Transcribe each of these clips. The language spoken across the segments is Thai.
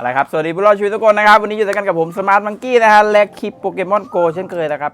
อะไรครับ สวัสดีผู้รอดชีวิตทุกคนนะครับ วันนี้อยู่ด้วยกันกับผมสมาร์ทมังกี้นะฮะและคลิปโปเกมอนโกเช่นเคยนะครับ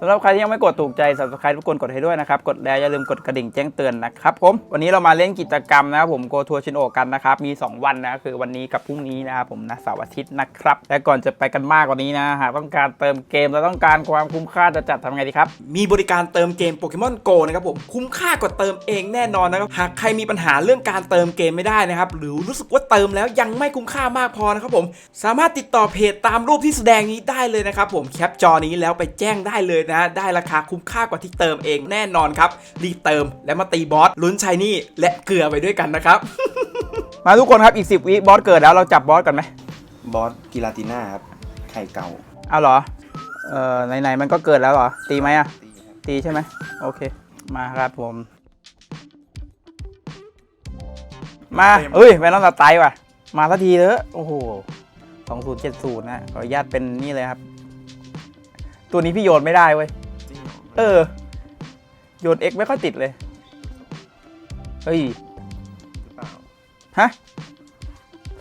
สำหรับใครที่ยังไม่กดถูกใจ subscribe ทุกคนกดให้ด้วยนะครับ กดแล้วอย่าลืมกดกระดิ่งแจ้งเตือนนะครับผม วันนี้เรามาเล่นกิจกรรมนะครับผมโกทัวร์ชินโอกันนะครับ มี 2 วันนะคือวันนี้กับพรุ่งนี้นะครับผมนะเสาร์อาทิตย์นะครับ และก่อนจะไปกันมากกว่านี้นะหากต้องการเติมเกมและต้องการความคุ้มค่าจะจัดทำไงดีครับ มีบริการเติมเกมโปเกมอนโกนะครับผม คุ้มค่ากว่าเติมเองแน่นอนนะครับ หากใครมีปัญหาเรื่องการเติมเกมไม่ได้นะครับ หรือรู้สึกว่าเติมแล้วยังไม่คุ้มค่ามากพอนะครับผม สามารถติดต่อเพจตามรูปที่แสดงนี้ได้เลยนะครับผมแคปจอนี้แล้วไปแจ้งได้เลยนะได้ราคาคุ้มค่ากว่าที่เติมเองแน่นอนครับรีบเติมและมาตีบอสลุ้นชายนี่และเกลือไปด้วยกันนะครับ มาทุกคนครับอีก 10 วิบอสเกิดแล้วเราจับบอสกันไหมบอสกิลาติน่าครับไข่เก่าเอาเหรอเอ่อไหนๆมันก็เกิดแล้วเหรอตีไหมอะตีครับตีใช่ไหมโอเค มาครับผม มาเอ้ยแมนนอนสไตล์ว่ะ มาสักทีเถอะโอ้โหสองศูนย์เจ็ดศูนย์นะขออนุญาตเป็นนี่เลยครับ ตัวนี้พี่โยนไม่ได้เว้ย จริงเหรอเออ โยนเอ็กไม่ค่อยติดเลย เฮ้ย หรือเปล่า ฮะ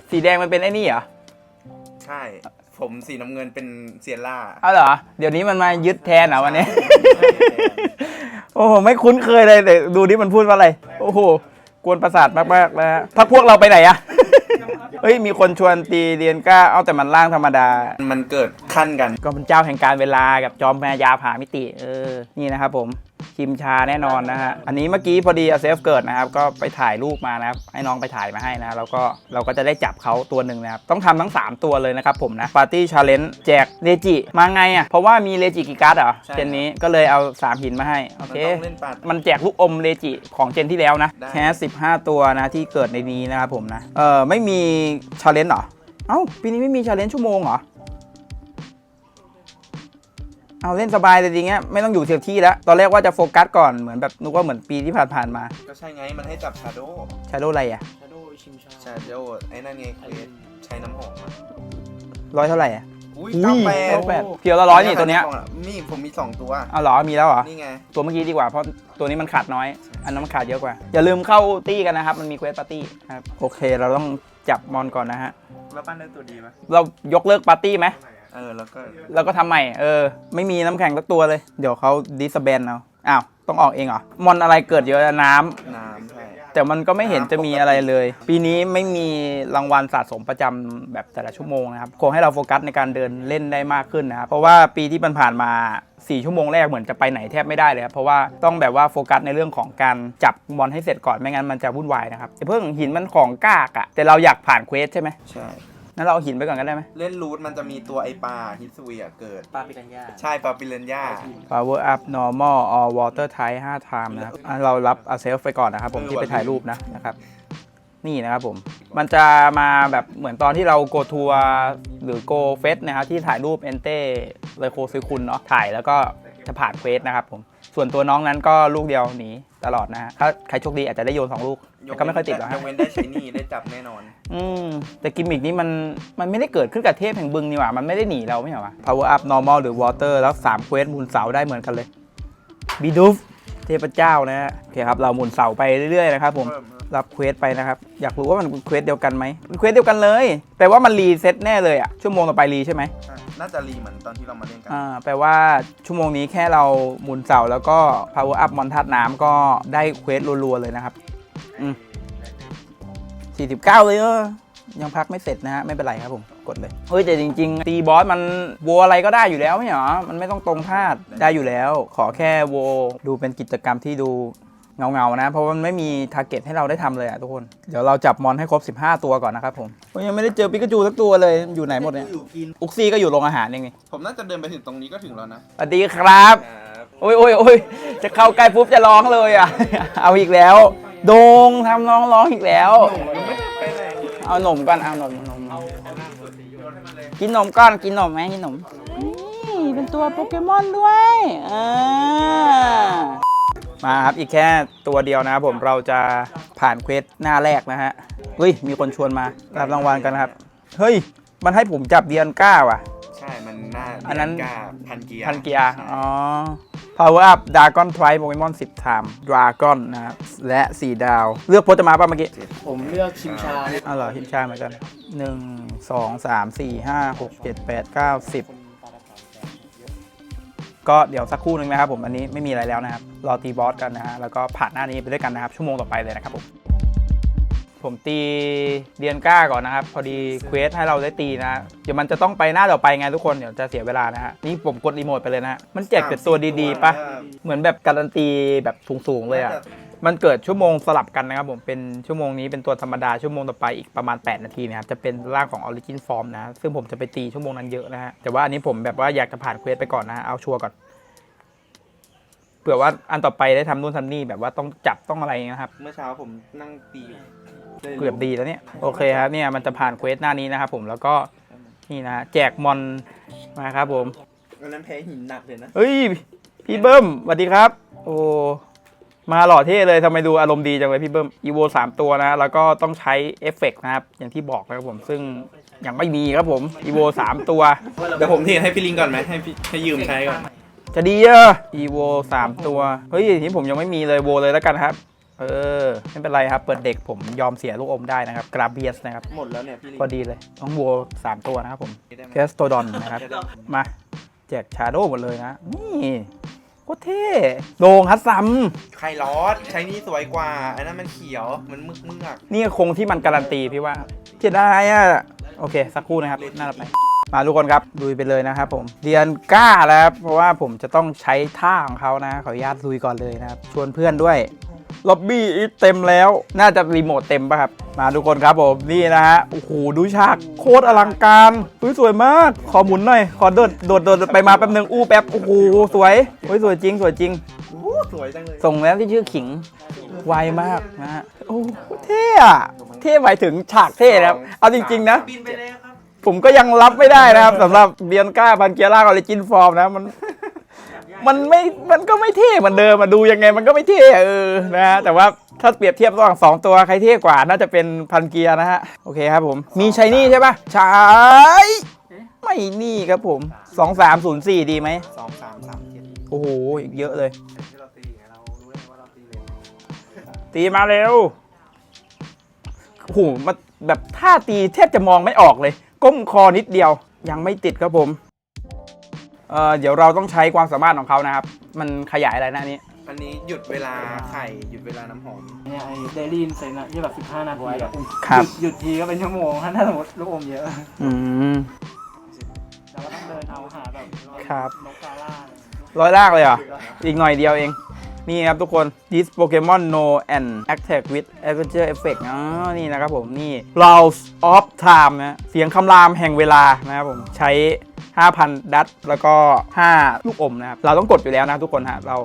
สีแดงมันเป็นไอ้นี่เหรอ ใช่ ผมสีน้ำเงินเป็นเซียร่าเอาเหรอ เดี๋ยวนี้มันมายึดแทนเหรอวันนี้ โอ้โห ไม่คุ้นเคยเลยแต่ดูนี่มันพูดว่าอะไร โอ้โห กวนประสาทมากๆนะฮะพักพวกเราไปไหนอะ เฮ้ยมีคนชวนตีเรียนก้าเอาแต่มันล่างธรรมดา มันเกิดขั้นกัน ก็เป็นเจ้าแห่งการเวลากับจอมพยาผามิติ เออ นี่นะครับผม ชิมชาแน่นอนนะฮะ อันนี้เมื่อกี้พอดีอาเซฟเกิดนะครับ ก็ไปถ่ายรูปมานะครับ ให้น้องไปถ่ายมาให้นะ แล้วก็เราก็จะได้จับเขาตัวหนึ่งนะครับ ต้องทำทั้ง 3 ตัวเลยนะครับผมนะปาร์ตี้ชาเลนจ์แจกเลจิ มาไงอะ เพราะว่ามีเลจิกี่การ์ดเหรอใช่เจนนี้ก็เลยเอา 3 หินมาให้ โอมันเคต้องเล่นปาดมันแจกลูกอมเลจิของเจนที่แล้วนะได้แค่15 ตัวนะที่เกิดในนี้นะครับผมนะ เออไม่มีชาเลนจ์เหรอ เอ้าปีนี้ไม่มีชาเลนจ์ชั่วโมงเหรอ เอาเล่นสบายเลยจริงเงี้ยไม่ต้องอยู่เทียบที่แล้ว ตอนแรกว่าจะโฟกัสก่อนเหมือนแบบนึกว่าเหมือนปีที่ผ่านๆมาก็ใช่ไงมันให้จับชาโดชาโดอะไรอะชาโดไอ้นั่นไงเควสใช้น้ำหอมอะร้อยเท่าไหร่อะอุ้ยอุ้ยเก้าแปดเก้าแปดเพียวละร้อยนี่ตัวเนี้ยนี่ผมมีสองตัวเอาเหรอมีแล้วเหรอนี่ไงตัวเมื่อกี้ดีกว่าเพราะตัวนี้มันขาดน้อย อันนั้นมันขาดเยอะกว่า อย่าลืมเข้าตี้กันนะครับ มันมีเควสปาร์ตี้ครับโอเค เราต้องจับมอนก่อนนะฮะแล้วปั้นได้ตัวดีไหมเรายกเลิกปาร์ตี้ไหม เออแล้วก็แล้วก็ทำใหม่ เออ ไม่มีน้ำแข็งสักตัวเลย เดี๋ยวเขาดิสแบนเอา อ้าว ต้องออกเองเหรอ มอนอะไรเกิดเยอะน้ำ น้ำใช่ แต่มันก็ไม่เห็นจะมีอะไรเลย ปีนี้ไม่มีรางวัลสะสมประจำแบบแต่ละชั่วโมงนะครับคงให้เราโฟกัสในการเดินเล่นได้มากขึ้นนะครับ เพราะว่าปีที่ผ่านๆมา 4 ชั่วโมงแรกเหมือนจะไปไหนแทบไม่ได้เลยครับ เพราะว่าต้องแบบว่าโฟกัสในเรื่องของการจับบอลให้เสร็จก่อน ไม่งั้นมันจะวุ่นวายนะครับไอ้เพิ่งหินมันของกากอะแต่เราอยากผ่านเควสใช่ไหม ใช่ นั้นเราเอาหินไปก่อนก็ได้ไหมเล่นรูทมันจะมีตัวไอปลาฮิตซุยอะเกิด ปลาปิรันย่าใช่ปลาปิเรนย่า power up normal or water type 5 time นะครับอะเรารับอาเซลไปก่อนนะครับผมที่ไปถ่ายรูปนะนะครับ นี่นะครับผม มันจะมาแบบเหมือนตอนที่เราโกทัวร์หรือโกเฟสนะครับที่ถ่ายรูปเอนเต้เลยโคซื้อคุณเนาะถ่ายแล้วก็จะผ่านเควสนะครับผม ส่วนตัวน้องนั้นก็ลูกเดียวหนีตลอดนะฮะถ้าใครโชคดีอาจจะได้โยน2ลูกแต่ก็ไม่ค่อยติดหรอกยฮะกเว้นได้ใช้นี่ได้จับแน่นอน อืมแต่กิมมิกนี้มันมันไม่ได้เกิดขึ้นกับเทพแห่งบึงนี่หว่า มันไม่ได้หนีเราไม่ใช่หรอวะ power up normal หรือ water แล้ว3เควสหมุนเสาได้เหมือนกันเลยบีดูฟ เทพเจ้านะฮะโอเคครับเราหมุนเสาไปเรื่อยๆนะครับผมรับเควสไปนะครับอยากรู้ว่ามันเป็นเควสเดียวกันไหมเป็นเควสเดียวกันเลยแปลว่ามันรีเซ็ตแน่เลยอะชั่วโมงต่อไปรีใช่ไหมอะน่าจะรีเหมือนตอนที่เรามาเล่นกันอ่าแปลว่าชั่วโมงนี้แค่เราหมุนเสาแล้วก็ power up มอนทัดน้ำก็ได้เควสรัวๆเลยนะครับอืม49 เลยเออ ยังพักไม่เสร็จนะฮะไม่เป็นไรครับผมกดเลยเฮ้ยแต่จริง ๆ ตีบอสมันวัวอะไรก็ได้อยู่แล้วไม่เหรอมันไม่ต้องตรงพลาดได้อยู่แล้ว ขอแค่โวดูเป็นกิจกรรมที่ดูเงาๆนะ เพราะมันไม่มีทาร์เก็ตให้เราได้ทำเลยอะทุกคน เดี๋ยวเราจับมอนให้ครบ 15 ตัวก่อนนะครับผมโอ้ยยังไม่ได้เจอปิกาจูสักตัวเลยอยู่ไหนหมดเนี่ยอยู่กินอุกซี่ก็อยู่โรงอาหารเองนี่ผมน่าจะเดินไปถึงตรงนี้ก็ถึงแล้วนะสวัสดีครับโอ้ยโอ้ยโอ้ยจะเข้าใกล้ปุ๊บจะร้องเลยอะ เอาอีกแล้ว โดงทำน้องร้องอีกแล้ว เอาหนมก่อนเอาหนมหนมกินหนมก่อนกินหนมไหมกินหนมนี่เป็นตัวโปเกมอนด้วยอ่ามาครับอีกแค่ตัวเดียวนะครับผมเราจะผ่านเควสหน้าแรกนะฮะเฮ้ยมีคนชวนมารับรางวัลกันนะครับ เฮ้ย มันให้ผมจับเดียนก้าว่ะ ใช่ มันหน้าอันนั้นกาพันเกียร์พันเกียร์ใช่อ๋อ Power Up Dragon Price Pokemon 10 Time Dragon นะครับและ 4 ดาว เลือกโพสต์จะมาป่ะเมื่อกี้ผมเลือกชิมชาอ้าวเหรอหินชาเหมือนกัน 1 2 3 4 5 6 7 8 9 10 ก็เดี๋ยวสักครู่หนึ่งนะครับผม อันนี้ไม่มีอะไรแล้วนะครับ รอตีบอสกันนะฮะ แล้วก็ผ่านหน้านี้ไปด้วยกันนะครับ ชั่วโมงต่อไปเลยนะครับผม ผมตีเดียนก้าก่อนนะครับ พอดีเควสให้เราได้ตีนะ เดี๋ยวมันจะต้องไปหน้าต่อไปไงทุกคน เดี๋ยวจะเสียเวลานะฮะ นี่ผมกดรีโมทไปเลยนะฮะ มันแจกแต่ตัวดีๆปะเหมือนแบบการันตีแบบสูงๆเลยอะ มันเกิดชั่วโมงสลับกันนะครับผมเป็นชั่วโมงนี้เป็นตัวธรรมดาชั่วโมงต่อไปอีกประมาณ 8 นาทีนะครับจะเป็นร่างของ Origin Form นะ ซึ่งผมจะไปตีชั่วโมงนั้นเยอะนะฮะแต่ว่าอันนี้ผมแบบว่าอยากจะผ่านเควสไปก่อนนะฮะเอาชัวร์ก่อนเผื่อว่าอันต่อไปได้ทำนู่นทำนี่แบบว่าต้องจับต้องอะไรนะครับ เมื่อเช้าผมนั่งตีอยู่เกือบดีแล้วเนี่ยโอเคครับเนี่ยมันจะผ่านเควสหน้านี้นะครับผมแล้วก็นี่นะฮะแจกมอนมาครับผมวันนั้นแพ้หินหนักเลยนะเฮ้ยพี่เบิ้มสวัสดีครับ โอ้มาหล่อเท่เลยทำไมดูอารมณ์ดีจังเลยพี่เบิ้มอีโวสามตัวนะแล้วก็ต้องใช้เอฟเฟกต์นะครับ อย่างที่บอกนะครับผมซึ่งยังไม่มีครับผมอีโวสามตัวเดี๋ยวผมเทรดให้พี่ลิงก่อนไหมให้พี่ให้ยืมใช้ก่อน จะดีอะอีโวสามตัว เฮ้ยทีนี้ผมยังไม่มีเลยโวเลยแล้วกันครับ เออ ไม่เป็นไรครับ เปิดเด็กผมยอมเสียลูกอมได้นะครับ กราเบียสนะครับ หมดแล้วเนี่ยพี่ลิง พอดีเลย ต้องโวสามตัวนะครับผมได้ไหมเคสโตดอนนะครับ มาแจกชาโดว์หมดเลยนะ นี่โคตรเท่โดงฮัตซัมไคลอสใช้นี่สวยกว่า อันนั้นมันเขียว มันมึกมึกอะนี่คงที่มันการันตีพี่ว่าเสียดายอะ โอเค สักครู่นะครับ น่าจะไป มาทุกคนครับลุยไปเลยนะครับผมเรียนกล้าแล้วครับเพราะว่าผมจะต้องใช้ท่าของเขานะ ขออนุญาตลุยก่อนเลยนะครับ ชวนเพื่อนด้วยล็อบบี้เต็มแล้ว น่าจะรีโมทเต็มป่ะครับ มาทุกคนครับผมนี่นะฮะโอ้โหดูฉากโคตรอลังการอุ้ยสวยมาก ขอหมุนหน่อย ขอโดดโดดโดดไปมาแป๊บนึงอู้แป๊บโอ้โหสวยโอ้ยสวยจริงสวยจริงโอ้สวยจังเลยส่งแล้วที่ชื่อขิงไวมากนะฮะโอ้เท่อะเท่หมายถึงฉากเท่นะครับเอาจริง ๆ นะบินไปเลยครับ ผมก็ยังรับไม่ได้นะครับสำหรับเบียนก้าพันเกียร่าออริจินฟอร์มนะมัน มันไม่มันก็ไม่เท่เหมือนเดิมมาดูยังไง มันก็ไม่เท่อะเออนะฮะแต่ว่าถ้าเปรียบเทียบระหว่างสองตัวใครเท่กว่าน่าจะเป็นพันเกียร์นะฮะโอเคครับผมมีชัยนี่ใช่ปะใช่ไม่นี่ครับผม 2304 ดีไหมสองสามสามเจ็ดโอ้โหอีกเยอะเลยตีมาเร็วโอ้โหมันแบบท่าตีแทบจะมองไม่ออกเลย ก้มคอนิดเดียวยังไม่ติดครับผมเอ่อเดี๋ยวเราต้องใช้ความสามารถของเขานะครับ มันขยายอะไรนะอันนี้อันนี้หยุดเวลาไข่หยุดเวลาน้ำหอม เนี่ยไอ้เดลี่เซนอะที่แบบ 15 นาทีอะครับหยุดหยุดทีก็เป็นชั่วโมงถ้าสมมติลูกอมเยอะอืมเราก็ต้องเดินเอาหาแบบครับ นกกาล่าอะไรร้อยลากเลยเหรอ อีกหน่อยเดียวเอง นี่ครับทุกคน this Pokemon no and attack with adventure effect อ๋อนี่นะครับผม นี่ Rouse of Time นะ เสียงคำรามแห่งเวลานะครับผม ใช้ 5,000 ดัตแล้วก็ 5 ลูกอมนะครับ เราต้องกดอยู่แล้วนะทุกคนฮะ เรา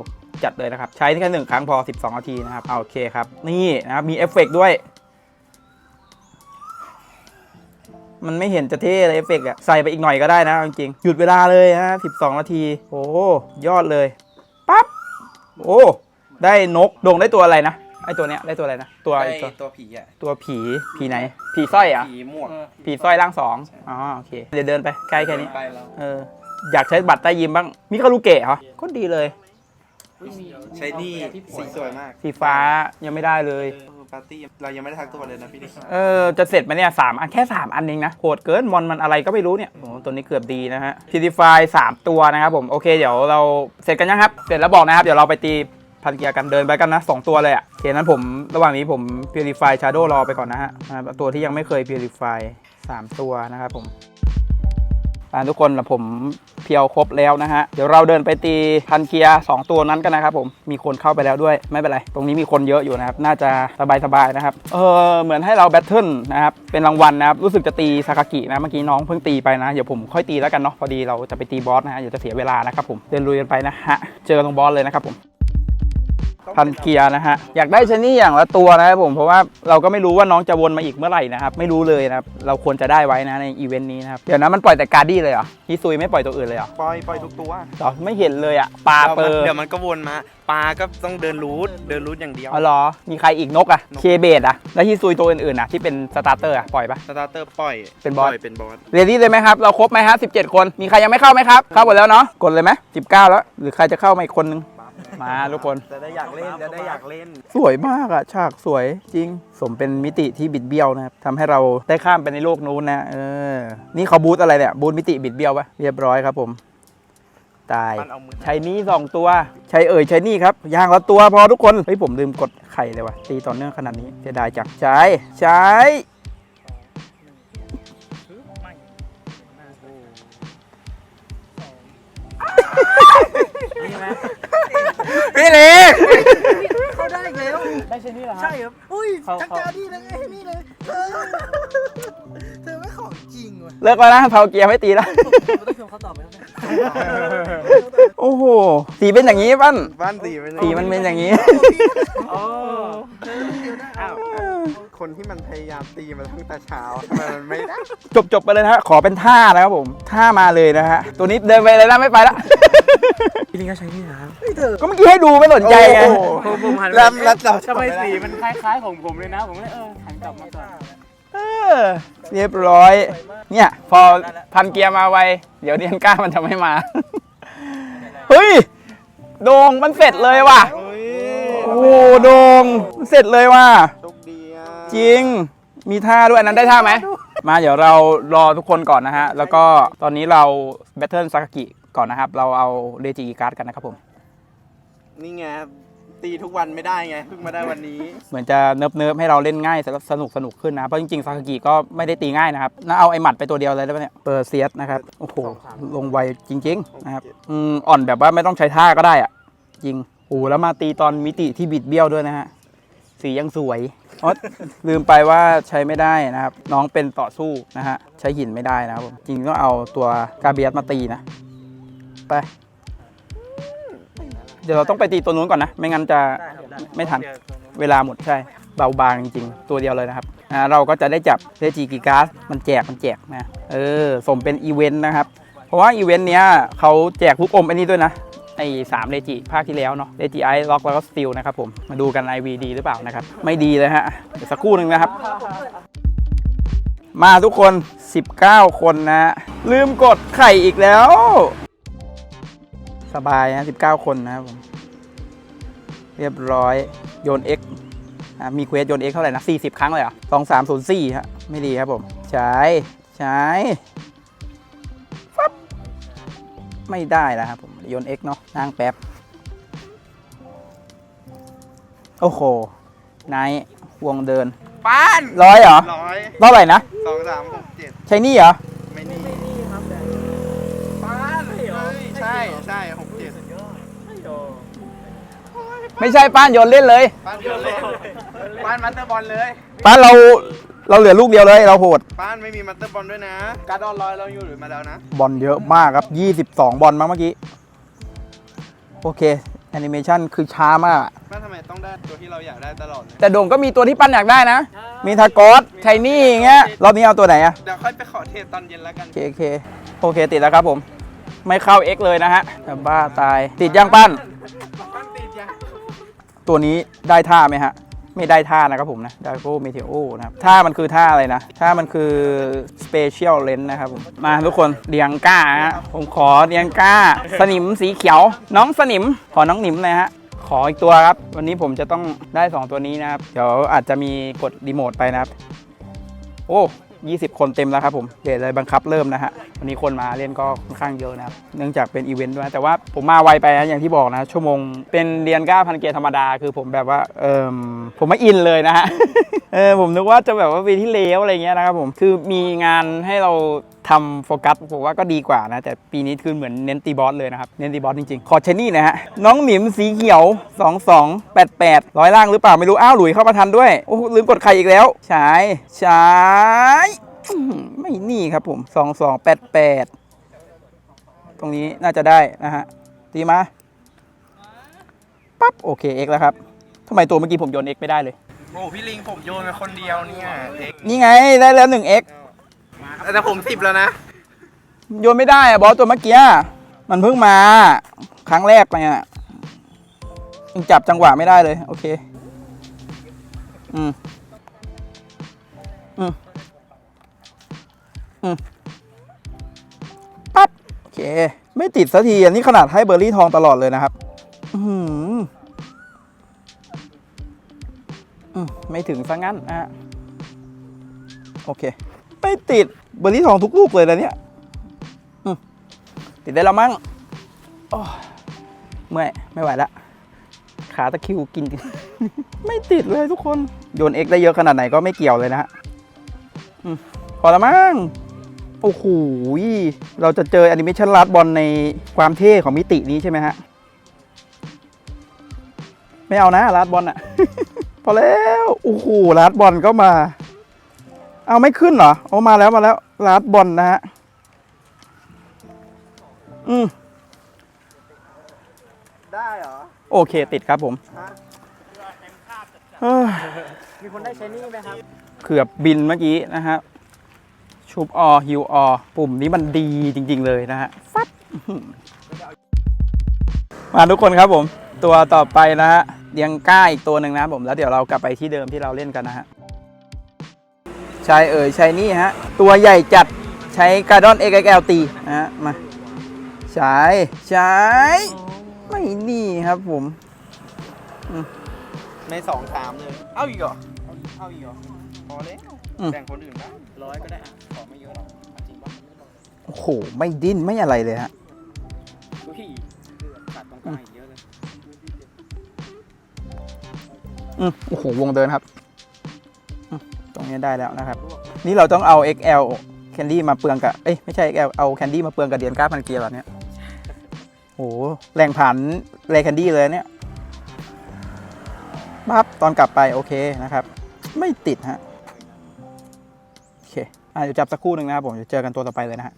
จัดเลยนะครับ ใช้แค่หนึ่งครั้งพอ 12 นาทีนะครับ โอเคครับ นี่นะครับ มีเอฟเฟกต์ด้วย มันไม่เห็นจะเท่เลยเอฟเฟกต์อะใส่ไปอีกหน่อยก็ได้นะจริงๆ หยุดเวลาเลยฮะ 12 นาที โอ้ยอดเลย โอ้ได้นกโด่งได้ตัวอะไรนะไอตัวเนี้ยได้ตัวอะไรนะตัวไออีกตัวตัวผีอะตัวผีผีไหน ผีสร้อยเหรอะผีหมวกเออผีสร้อยร่างสองอ๋อโอเคเดี๋ยวเดินไปใกล้แค่นี้ ไปแล้วเอออยากใช้บัตรใต้ยิมบ้าง มิคารุเกะเหรอก็ดีเลย ใช้นี่สีสวยมาก สีฟ้ายังไม่ได้เลยเออ ปาร์ตี้เรายังไม่ได้ทักตัวเลยนะพี่ลิงเออจะเสร็จไหมเนี่ยสามอันแค่ 3 อันเองนะโหดเกินมอนมันอะไรก็ไม่รู้เนี่ยโอ้โหตัวนี้เกือบดีนะฮะพิ u ิฟาย3ตัวนะครับผมโอเคเดี๋ยวเราเสร็จกันยังครับ เสร็จแล้วบอกนะครับเดี๋ยวเราไปตีพันเกียร์กันเดินไปกันนะ 2 ตัวเลยอะ่ะโอเคนั้นผมระหว่างนี้ผมพิ u ิฟายชาโดรอไปก่อนนะฮะนะตัวที่ยังไม่เคยพิ u ิฟาย3ตัวนะครับผม ทุกคนผมเพียวครบแล้วนะฮะ เดี๋ยวเราเดินไปตีพันเกียร์สองตัวนั้นกันนะครับผมมีคนเข้าไปแล้วด้วยไม่เป็นไร ตรงนี้มีคนเยอะอยู่นะครับ น่าจะสบายๆนะครับ เออเหมือนให้เราแบทเทิลนะครับเป็นรางวัลนะครับ รู้สึกจะตีซากากินะเมื่อกี้น้องเพิ่งตีไปนะ เดี๋ยวผมค่อยตีแล้วกันเนาะพอดีเราจะไปตีบอสนะฮะเดี๋ยวจะเสียเวลานะครับผมเดินลุยกันไปนะฮะเจอตรงบอสเลยนะครับผม พันเกียร์นะฮะ อยากได้ชนี่อย่างละตัวนะครับผม เพราะว่าเราก็ไม่รู้ว่าน้องจะวนมาอีกเมื่อไหร่นะครับ ไม่รู้เลยนะครับ เราควรจะได้ไว้นะในอีเวนต์นี้นะครับ เดี๋ยวนะมันปล่อยแต่การ์ดี้เลยเหรอฮิซุยไม่ปล่อยตัวอื่นเลยเหรอ ปล่อยปล่อยทุกตัวเหรอไม่เห็นเลยอะปลาเปอร์เดี๋ยวมันก็วนมา ปลาก็ต้องเดินรูทเดินรูทอย่างเดียว อ๋อเหรอ มีใครอีกนกอะเคเบดอะแล้วฮิซุยตัวอื่นๆอะที่เป็นสตาร์เตอร์อะปล่อยปะสตาร์เตอร์ปล่อย เป็นบอสปล่อยเป็นบอสเรดี้เลยไหมครับ เราครบไหมฮะ17คน มีใครยังไม่เข้าไหมครับ เข้าหมดแล้วเนาะ กดเลยไหม19แล้ว หรือใครจะเข้ามาอีกคนนึง มาทุกคน จะได้อยากเล่นจะได้อยากเล่น สวยมากอะฉากสวยจริง สมเป็นมิติที่บิดเบี้ยวนะครับทำให้เราได้ข้ามไปในโลกนู้นนะเออ นี่เขาบูธอะไรเนี่ยบูธมิติบิดเบี้ยวปะเรียบร้อยครับผม ตายมันเอามือ ใช้นี่สองตัว ใช้เอ่ยใช้นี่ครับยางละตัวพอทุกคนเฮ้ยผมลืมกดไข่เลยว่ะตีต่อเนื่องขนาดนี้เสียดายจังใช้ใช้ พี่ลีเขาได้อีกแล้วได้ชนี่เหรอครับใช่ครับอุ้ยเขาจักเขารดีนะไงนี่เลยเธอเธอไม่ของจริงว่ะเลิกแล้วนะเผาเกียร์ไม่ตีแล้วผมต้องชมเขาต่อไปแล้วนะโอ้โห สีเป็นอย่างนี้ปั้นบ้านตีไปเลยสีมันเป็นอย่างนี้ โอ้ คนที่มันพยายามตีมาตั้งแต่เช้าทำไมมันไม่ได้จบจบไปเลยนะฮะขอเป็นท่านะครับผมท่ามาเลยนะฮะตัวนี้เดินไปเลยนะไม่ไปละพี่ลิงก็ใช้นี่นะครับก็เมื่อกี้ให้ดูไม่สนใจไงโอ้โหผมผมหันแล้วแล้วเราทำไมสีมันคล้ายๆของผมเลยนะ ผมก็เลยเออหันกลับมาก่อนเออเรียบร้อย เนี่ย พอพันเกียร์มาไว เดี๋ยวเดียนก้ามันจะไม่มา เฮ้ย โดงมันเสร็จเลยว่ะเฮ้ยโอ้โหโดงมันเสร็จเลยว่ะโชคดีอะ จริง มีท่าด้วยอันนั้นได้ท่าไหม มาเดี๋ยวเรารอทุกคนก่อนนะฮะ แล้วก็ตอนนี้เราแบทเทิลซากากิก่อนนะครับ เราเอาเรจิการ์ดกันนะครับผม นี่ไงตีทุกวันไม่ได้ไงเพิ่งมาได้วันนี้ เหมือนจะเนิบเนิบๆให้เราเล่นง่ายสนุกสนุกขึ้นนะเพราะจริงๆซากากิก็ไม่ได้ตีง่ายนะครับน่าเอาไอ้หมัดไปตัวเดียวเลยได้ปะเนี่ยเปิดเซียสนะครับโอ้โหลงไวจริงๆนะครับอืมอ่อนแบบว่าไม่ต้องใช้ท่าก็ได้อะจริงโอ้โหแล้วมาตีตอนมิติที่บิดเบี้ยวด้วยนะฮะ สียังสวยอ๋อลืมไปว่าใช้ไม่ได้นะครับ น้องเป็นต่อสู้นะฮะ ใช้หินไม่ได้นะครับผมจริงต้องเอาตัวกาเบียสมาตีนะ ไป เดี๋ยวเราต้องไปตีตัวนู้นก่อนนะ ไม่งั้นจะไม่ทัน เวลาหมดใช่ เบาบางจริงๆ ตัวเดียวเลยนะครับอ่าเราก็จะได้จับเรจิกิกาสมันแจกมันแจกนะ เออ สมเป็นอีเวนต์นะครับ เพราะว่าอีเวนต์เนี้ยเขาแจกลูกอมไอ้นี่ด้วยนะ ไอ้สามเรจิภาคที่แล้วเนาะเรจิไอล็อกแล้วก็สติลนะครับผม มาดูกัน IV ดีหรือเปล่านะครับ ไม่ดีเลยฮะเดี๋ยวสักครู่หนึ่งนะครับ มาทุกคน 19 คนนะ ลืมกดไข่อีกแล้ว สบายนะ19 คนนะครับผมเรียบร้อยโยน X อะมีเควสโยน X เท่าไหร่นะ 40 ครั้งเลยเหรอ2 3 0 4ฮะไม่ดีครับผม ใช้ใช้ฟับไม่ได้แล้วครับผม ยน X เนาะนั่งแป๊บ โอ้โหไนท์วงเดินป้านร้อยเหรอร้อยเท่าไหร่นะสองสามหกเจ็ดใช้นี่เหรอ ไม่นี่ป้านเลยเหรอใช่ใช่หกเจ็ดไม่ใช่ป้านโยนเล่นเลย ป้านเดียวเล่นป้านมัตเตอร์บอลเลย ป้านเราเราเหลือลูกเดียวเลยเราโหด ป้านไม่มีมัตเตอร์บอลด้วยนะ การดออนลอยเราอยู่หรือมาแล้วนะ บอลเยอะมากครับ 22 บอลมั้งเมื่อกี้ โอเคแอนิเมชันคือช้ามากป้านทำไมต้องได้ตัวที่เราอยากได้ตลอดเลย แต่โด่งก็มีตัวที่ปั้นอยากได้นะ มีทากอสไชนี่อย่างเงี้ยรอบนี้เอาตัวไหนอะเดี๋ยวค่อยไปขอเทสตอนเย็นแล้วกัน โอเคโอเคโอเคติดแล้วครับผม ไม่เข้า X เลยนะฮะแต่บ้าตายติดยังปั้นป้านติดยัง ตัวนี้ได้ท่าไหมฮะ ไม่ได้ท่านะครับผมนะดาโกเมเทโอนะครับท่ามันคือท่าอะไรนะท่ามันคือสเปเชียลเลนส์นะครับผมมาทุกคนเดียงก้าฮะผมขอเดียงก้า สนิมสีเขียว น้องสนิมขอน้องหนิมเลยฮะขออีกตัวครับ วันนี้ผมจะต้องได้ 2 ตัวนี้นะครับ เดี๋ยวอาจจะมีกดรีโมทไปนะครับ โอ้ 20 คนเต็มแล้วครับผมเดี๋ยวเลยบังคับเริ่มนะฮะวันนี้คนมาเล่นก็ค่อนข้างเยอะนะครับเนื่องจากเป็นอีเวนต์ด้วยแต่ว่าผมมาไวไปนะอย่างที่บอกนะ ชั่วโมงเป็นเรียนก้าพันเกียร์ธรรมดาคือผมแบบว่าเออผมไม่อินเลยนะฮะเออผมนึกว่าจะแบบว่าปีที่แล้วอะไรเงี้ยนะครับผมคือมีงานให้เราทำโฟกัสผมว่าก็ดีกว่านะ แต่ปีนี้คือเหมือนเน้นตีบอสเลยนะครับ เน้นตีบอสจริงๆขอเชนนี่นะฮะ น้องหมิมสีเขียว 2288 ร้อยล่างหรือเปล่าไม่รู้ อ้าว หลุยเข้ามาทันด้วย โอ้โหลืมกดไข่อีกแล้วใช้ใช้อื้อหือไม่นี่ครับผม 2288 ตรงนี้น่าจะได้นะฮะตีมาปั๊บโอเค X แล้วครับทำไมตัวเมื่อกี้ผมโยน X ไม่ได้เลยโอ้พี่ลิงผมโยนไปคนเดียวเนี่ยเด็กนี่ไงได้แล้ว 1x แต่ผมสิบแล้วนะ โยนไม่ได้อะบอสตัวเมื่อกี้มันเพิ่งมา ครั้งแรกเลยอะยังจับจังหวะไม่ได้เลย โอเค อืม อืม อืม ปั๊บ โอเค ไม่ติดสักทีอันนี้ขนาดให้เบอร์รี่ทองตลอดเลยนะครับ อือหืออืม ไม่ถึงซะงั้นนะฮะ โอเค ไม่ติด เบอร์รี่ทองทุกลูกเลยนะเนี่ยติดได้แล้วมั้งอ้ยเมื่อยไม่ไหวละขาตะคิวกิน ไม่ติดเลยทุกคน โยนเอ็กได้เยอะขนาดไหนก็ไม่เกี่ยวเลยนะฮะพอละมั้งโอ้โหเราจะเจอแอนิเมชันลาดบอลในความเท่ของมิตินี้ใช่ไหมฮะ ไม่เอานะลาดบอลอะพอแล้ว โอ้โหลาดบอลก็มา เอาไม่ขึ้นเหรอโอ้มาแล้วมาแล้วลาดบอลนะฮะ อืมได้เหรอ โอเคติดครับผมเอ้ยมีคนได้ใช้นี่ไหมครับ เกือบบินเมื่อกี้นะฮะ ชุบออฮิวออปุ่มนี้มันดีจริง ๆ เลยนะฮะฟัดมาทุกคนครับผม ตัวต่อไปนะฮะเดียงก้าอีกตัวหนึ่งนะครับผมแล้วเดี๋ยวเรากลับไปที่เดิมที่เราเล่นกันนะฮะ ชายเอ่ยชายนี่ฮะ ตัวใหญ่จัดใช้การ์ดอน XXL ตีนะฮะมาใช้ใช้ไม่นี่ครับผมในสองสามเลย เอาอีกเหรอเอาอีกเหรอพอแล้วอืมแบ่งคนอื่นบ้างร้อยก็ได้อะขอไม่เยอะหรอกเอาจริงป่ะโอ้โห ไม่ดิ้นไม่อะไรเลยฮะพี่ขาดตรงกลางอีกเยอะเลยอืมโอ้โห วงเดินครับอืม ตรงนี้ได้แล้วนะครับ นี่เราต้องเอา XL แคนดี้มาเปลืองกับ เอ้ยไม่ใช่ XL เอาแคนดี้มาเปลืองกับเดียนก้าพันเกียร์เหรอเนี่ยโอ้โหแรงผันแรงแคนดี้เลยเนี่ยปั๊บตอนกลับไปโอเคนะครับ ไม่ติดฮะ โอเคอะเดี๋ยวจับสักครู่หนึ่งนะครับผมเดี๋ยวเจอกันตัวต่อไปเลยนะฮะ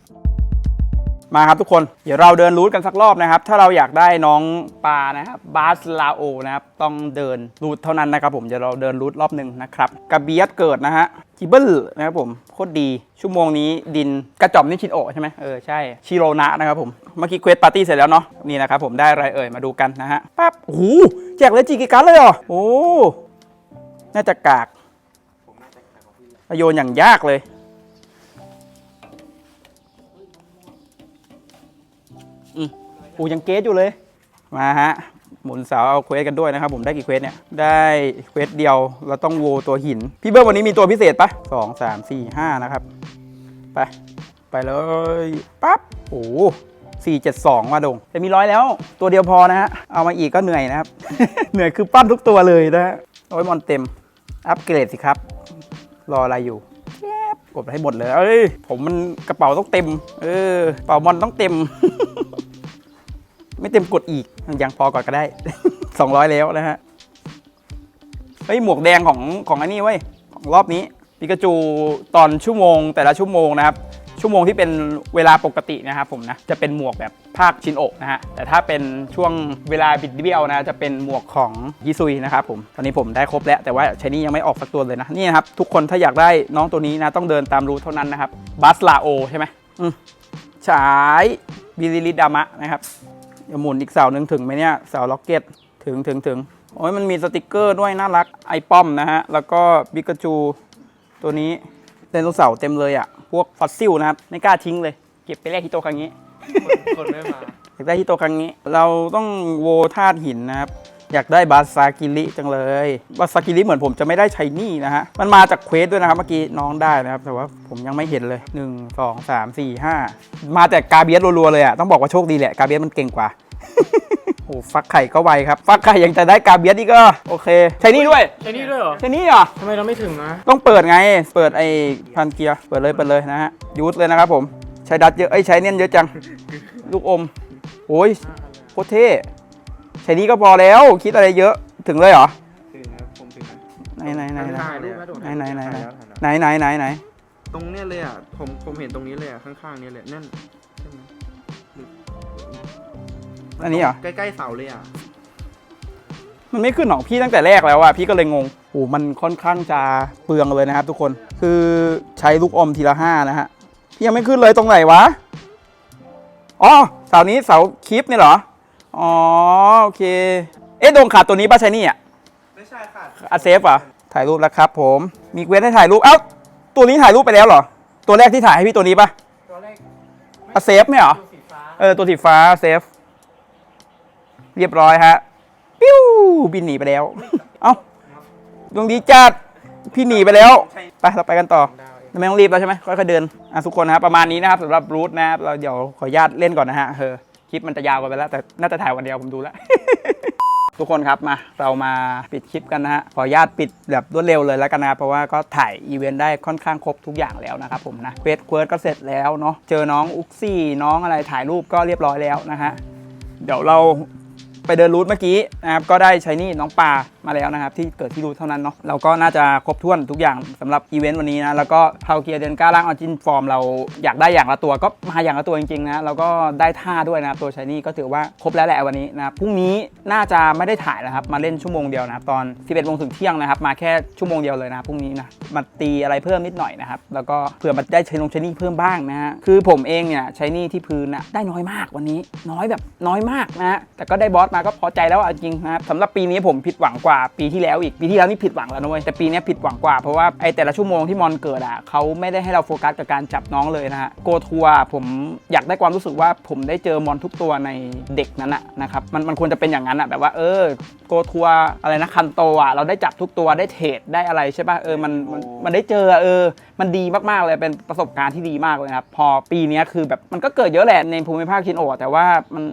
มาครับทุกคนเดี๋ยวเราเดินรูทกันสักรอบนะครับ ถ้าเราอยากได้น้องปลานะครับบาสลาโอนะครับต้องเดินรูทเท่านั้นนะครับผมเดี๋ยวเราเดินรูทรอบหนึ่งนะครับกระเบียดเกิดนะฮะคิเบิลนะครับผมโคตรดีชั่วโมงนี้ดินกระจอมนี่ชินโอใช่ไหมเออใช่ชิโรนะนะครับผมเมื่อกี้เควสปาร์ตี้เสร็จแล้วเนาะนี่นะครับผมได้อะไรเอ่ยมาดูกันนะฮะปั๊บโอ้โหแจกเลยจีกิกัสเลยเหรอโอ้น่าจะกากโยนอย่างยากเลย โอูยังเกสอยู่เลย มาฮะ หมุนเสาเอาเควสกันด้วยนะครับผมได้กี่เควสเนี่ย ได้เควสเดียวเราต้องโวตัวหิน พี่เบิร์ดวันนี้มีตัวพิเศษปะสองสามสี่ห้านะครับ ไป ไปเลยปั๊บโอ้สี่เจ็ดสองมาดง แต่มีร้อยแล้ว ตัวเดียวพอนะฮะ เอามาอีกก็เหนื่อยนะครับ เหนื่อยคือปั้นทุกตัวเลยนะฮะโอ้ยมอนเต็ม อัปเกรดสิครับ รออะไรอยู่กดให้หมดเลย เอ้ย ผมมันกระเป๋าต้องเต็ม เออ กระเป๋ามอนต้องเต็ม ไม่เต็มกดอีกยังพอก่อนก็ได้ 200 แล้วนะฮะเฮ้ยหมวกแดงของของอันนี้เว้ยของรอบนี้ปิกาจูตอนชั่วโมง แต่ละชั่วโมงนะครับชั่วโมงที่เป็นเวลาปกตินะครับผมนะจะเป็นหมวกแบบภาคชินโอะนะฮะแต่ถ้าเป็นช่วงเวลาบิดเบี้ยวนะจะเป็นหมวกของยิซุยนะครับผมตอนนี้ผมได้ครบแล้วแต่ว่าชนี้ยังไม่ออกสักตัวเลยนะนี่นะครับทุกคนถ้าอยากได้น้องตัวนี้นะต้องเดินตามรูเท่านั้นนะครับบัสลาโอใช่ไหมอืมฉายบิลิลิดามะนะครับ เดี๋ยวหมุนอีกเสาหนึ่งถึงไหมเนี่ยเสาล็อกเก็ตถึงถึงถึงโอ้ยมันมีสติกเกอร์ด้วยน่ารักไอป้อมนะฮะ แล้วก็บิกาจูตัวนี้ไดโนเสาร์เต็มเลยอะ่ะ พวกฟอสซิลนะครับ ไม่กล้าทิ้งเลย เก็บไปแลกฮิโตคังนี้คนไม่มาอยากได้ฮิโตคังนี้ เราต้องโวธาตุหินนะครับ อยากได้บาซากิริจังเลย บาซากิริเหมือนผมจะไม่ได้ใช้นี่นะฮะ มันมาจากเควสด้วยนะครับ เมื่อกี้น้องได้นะครับ แต่ว่าผมยังไม่เห็นเลย 1 2 3 4 5 มาแต่กาเบียสรัวๆเลยอะ่ะ ต้องบอกว่าโชคดีแหละ กาเบียสมันเก่งกว่าโอ้ฟักไข่ก็ไวครับ ฟักไข่ยังจะได้กาเบียสอีกก็ โอเค ใช้นี่ด้วย ใช้นี่ด้วยเหรอ ใช้นี่เหรอทำไมเราไม่ถึงนะ ต้องเปิดไง เปิดไอ้พันเกียร์ เปิดเลยเปิดเลยนะฮะ ยูสเลยนะครับผม ใช้ดัตเยอะเอ้ยใช้เนียนเยอะจัง ลูกอม โอ้ยโคตรเท่ ใช้นี้ก็พอแล้วคิดอะไรเยอะถึงเลยเหรอถึงครับผมถึงนะไหนไหนไหนไหนถ่ายรูปนะโดดไหนไหนไหนถ่ายไหนแล้วถ่ายแล้วไหนไหนไหนไหนตรงเนี้ยเลยอะผมผมเห็นตรงนี้เลยอะข้างๆเนี้ยเลยนั่นใช่ไหมอันนี้เหรอ ใกล้ๆเสาเลยอะมันไม่ขึ้นของพี่ตั้งแต่แรกแล้วอะพี่ก็เลยงงโอ้มันค่อนข้างจะเปลืองเลยนะครับ ทุกคนคือใช้ลูกอมทีละห้านะฮะพี่ยังไม่ขึ้นเลยตรงไหนวะอ๋อเสานี้เสาคลิปนี่เหรอ อ๋อโอเค เอ๊ะโดงขาดตัวนี้ป่ะใช่นี่อะไม่ใช่ค่ะอาเซฟเหรอถ่ายรูปแล้วครับ ผม มีเควสให้ถ่ายรูป เอ้า ตัวนี้ถ่ายรูปไปแล้วเหรอ ตัวแรกที่ถ่ายให้พี่ตัวนี้ป่ะตัวแรกอาเซฟไหมเหรอสีฟ้าเออ ตัวสีฟ้าเซฟ เรียบร้อยฮะ ปิ้ว บินหนีไปแล้ว เอ้าดวงดีจัด พี่หนีไปแล้ว ไป เราไปกันต่อ ดาวเองไม่ต้องรีบแล้วใช่ไหมค่อยๆเดิน อะทุกคนนะครับประมาณนี้นะครับสำหรับรูทนะครับเราเดี๋ยวขออนุญาตเล่นก่อนนะฮะเออค ลิปมันจะยาวกันไปแล้ว แต่น่าจะถ่ายวันเดียวผมดูแล้ว ทุกคนครับมาเรามาปิดคลิปกันนะฮะขออนุญาตปิดแบบรวดเร็วเลยแล้วกันนะเพราะว่าก็ถ่ายอีเวนต์ได้ค่อนข้างครบทุกอย่างแล้วนะครับผมนะเควสเควสก็เสร็จแล้วเนาะเจอน้องอุกซี่น้องอะไรถ่ายรูปก็เรียบร้อยแล้วนะฮะเดี๋ยวเรา ไปเดินรูทเมื่อกี้นะครับก็ได้ใช้นี่น้องปลามาแล้วนะครับ ที่เกิดที่รูทเท่านั้นเนาะเราก็น่าจะครบถ้วนทุกอย่างสำหรับอีเวนต์วันนี้นะแล้วก็พาวเกียร์เดนก้าล่างออจินฟอร์มเราอยากได้อย่างละตัวก็มาอย่างละตัวจริงๆนะแล้วก็ได้ท่าด้วยนะครับตัวใช้นี่ก็ถือว่าครบแล้วแหละวันนี้นะพรุ่งนี้น่าจะไม่ได้ถ่ายแล้วครับมาเล่นชั่วโมงเดียวนะครับตอน 11โมงถึงเที่ยงนะครับมาแค่ชั่วโมงเดียวเลยนะพรุ่งนี้นะมาตีอะไรเพิ่มนิดหน่อยนะครับแล้วก็เผื่อมาได้ใช้ลงใช้นี่เพิ่มบ้างนะฮะคือผมเองเนี่ยใช้นี่ที่พื้นนะได้น้อยมากวันนี้ น้อยแบบน้อยมากนะแต่ก็ได้บอสมาก็พอใจแล้วอะจริงนะครับสำหรับปีนี้ผมผิดหวังกว่าปีที่แล้วอีกปีที่แล้วนี่ผิดหวังแล้วนะเว้ยแต่ปีนี้ผิดหวังกว่าเพราะว่าไอแต่ละชั่วโมงที่มอนเกิดอะเขาไม่ได้ให้เราโฟกัสกับการจับน้องเลยนะฮะโกทัวร์ผมอยากได้ความรู้สึกว่าผมได้เจอมอนทุกตัวในเด็กนั้นอะนะครับมันมันควรจะเป็นอย่างนั้นอะแบบว่าเออโกทัวร์อะไรนะคันโตอะเราได้จับทุกตัวได้เทรดได้อะไรใช่ป่ะเออมันมันมันได้เจอเออ มันดีมากๆเลยเป็นประสบการณ์ที่ดีมากเลยครับพอปีนี้คือแบบมันก็เกิดเยอะแหละในภูมิภาคชินโอแต่ว่ามัน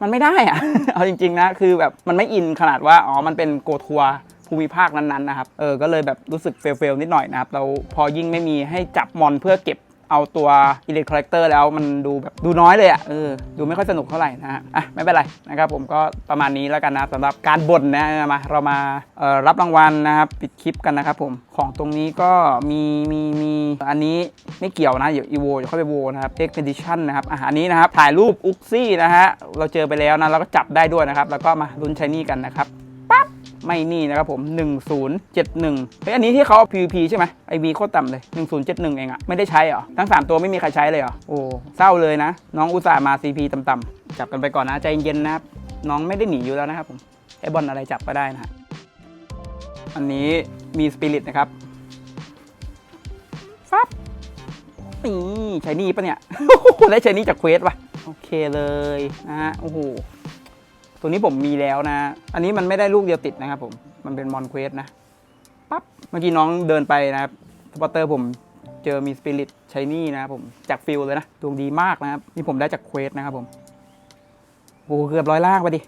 มันไม่ได้อะ เอาจริง ๆ นะ คือแบบมันไม่อินขนาดว่า อ๋อ มันเป็นโกทัวร์ภูมิภาคนั้นๆนะครับ เออ ก็เลยแบบรู้สึกเฟลๆนิดหน่อยนะครับ เราพอยิ่งไม่มีให้จับมอนเพื่อเก็บ เอาตัว Elite Collector แล้วมันดูแบบดูน้อยเลยอะ่ะเออดูไม่ค่อยสนุกเท่าไหร่นะฮะอะไม่เป็นไรนะครับผมก็ประมาณนี้แล้วกันนะสำหรับการบ่นนะมาเรามาเอ่อรับรางวัลนะครับปิดคลิปกันนะครับผมของตรงนี้ก็มีมีมีอันนี้ไม่เกี่ยวนะเดี๋ยวอีโวเดี๋ยวค่อยไปโวนะครับ Expedition นะครับอะอันนี้นะครับถ่ายรูปอุกซี่นะฮะเราเจอไปแล้วนะเราก็จับได้ด้วยนะครับแล้วก็มาลุ้นใช้นี่กันนะครับ ไม่นี่นะครับผม 1071เฮ้ยอันนี้ที่เขาเอา PVP ใช่ไหมไอวีโคตรต่ำเลย 1071 เองอะไม่ได้ใช้เหรอ ทั้ง 3 ตัวไม่มีใครใช้เลยเหรอ โอ้เศร้าเลยนะ น้องอุตส่าห์มา CP ต่ำๆจับกันไปก่อนนะ ใจเย็นๆนะครับ น้องไม่ได้หนีอยู่แล้วนะครับผมไอบอลอะไรจับก็ได้นะฮะอันนี้มีสปิริตนะครับฟับนี่ใช้นี่ปะเนี่ย ได้ใช้นี่จากเควสปะโอเคเลยนะฮะโอ้โห ตัวนี้ผมมีแล้วนะ อันนี้มันไม่ได้ลูกเดียวติดนะครับผม มันเป็นมอนเควสนะ ปั๊บ เมื่อกี้น้องเดินไปนะครับสปอเตอร์ผมเจอมีสปิริตชายนี่นะครับผม จากฟิลเลยนะ ดวงดีมากนะครับ นี่ผมได้จากเควสนะครับผม โอ้โหเกือบร้อยล่างไปดิ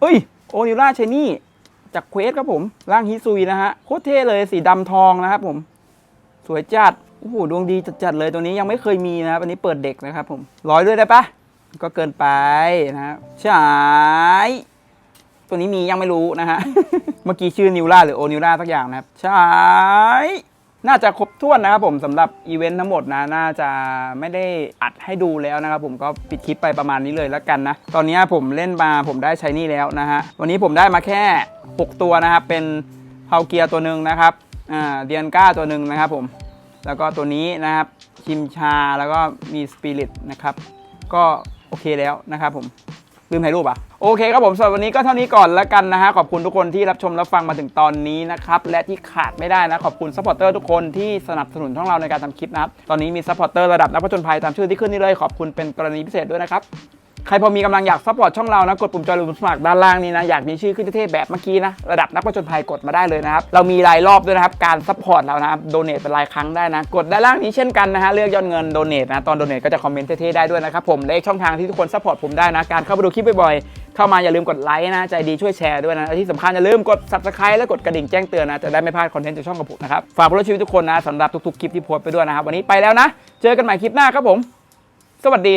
เฮ้ย โอนิล่าชายนี่จากเควสครับผม ร่างฮิซุยนะฮะ โคตรเท่เลยสีดำทองนะครับผม สวยจัด โอ้โห ดวงดีจัดๆเลยตัวนี้ยังไม่เคยมีนะครับ อันนี้เปิดเด็กนะครับผม ร้อยด้วยได้ปะ ก็เกินไปนะครับใช่ตัวนี้มียังไม่รู้นะฮะ เมื่อกี้ชื่อนิวล่าหรือโอนิวล่าสักอย่างนะครับใช่น่าจะครบถ้วนนะครับผมสำหรับอีเวนต์ทั้งหมดนะน่าจะไม่ได้อัดให้ดูแล้วนะครับผมก็ปิดคลิปไปประมาณนี้เลยแล้วกันนะ ตอนนี้ผมเล่นมาผมได้ใช้นี่แล้วนะฮะ วันนี้ผมได้มาแค่ 6 ตัวนะครับ เป็นเฮาเกียร์ตัวหนึ่งนะครับอ่าเดียนก้าตัวหนึ่งนะครับผมแล้วก็ตัวนี้นะครับคิมชาแล้วก็มีสปิริตนะครับ ก็ โอเคแล้วนะครับผมลืมถ่ายรูปอะโอเคครับผมสำหรับวันนี้ก็เท่านี้ก่อนแล้วกันนะฮะขอบคุณทุกคนที่รับชมรับฟังมาถึงตอนนี้นะครับและที่ขาดไม่ได้นะขอบคุณซัพพอร์เตอร์ทุกคนที่สนับสนุนช่องเราในการทำคลิปนะครับตอนนี้มีซัพพอร์เตอร์ระดับนักผจญภัยตามชื่อที่ขึ้นนี่เลยขอบคุณเป็นกรณีพิเศษด้วยนะครับ ใครพอมีกำลังอยากซัพพอร์ตช่องเรานะ กดปุ่มจอยหรือปุ่มสมัครด้านล่างนี้นะ อยากมีชื่อขึ้นเท่ๆแบบเมื่อกี้นะ ระดับนักผจญภัยกดมาได้เลยนะครับ เรามีรายรอบด้วยนะครับ การซัพพอร์ตเรานะครับโดเนทเป็นรายครั้งได้นะ กดด้านล่างนี้เช่นกันนะฮะเลือกยอดเงินโดเนทนะตอนโดเนทก็จะคอมเมนต์เท่ๆได้ด้วยนะครับผมและอีกช่องทางที่ทุกคนซัพพอร์ตผมได้นะการเข้าไปดูคลิปบ่อยๆเข้ามาอย่าลืมกดไลค์นะใจดีช่วยแชร์ด้วยนะและที่สำคัญอย่าลืมกด subscribe และกดกระดิ่งแจ้งเตือนนะจะได้ไม่พลาดคอนเทนต์จากช่องกับผมนะครับฝากผู้ร่วมชีวิตทุกคนนะสำหรับทุกๆคลิปที่โพสต์ไปด้วยนะครับวันนี้ไปแล้วนะ เจอกันใหม่คลิปหน้าครับผม สวัสดี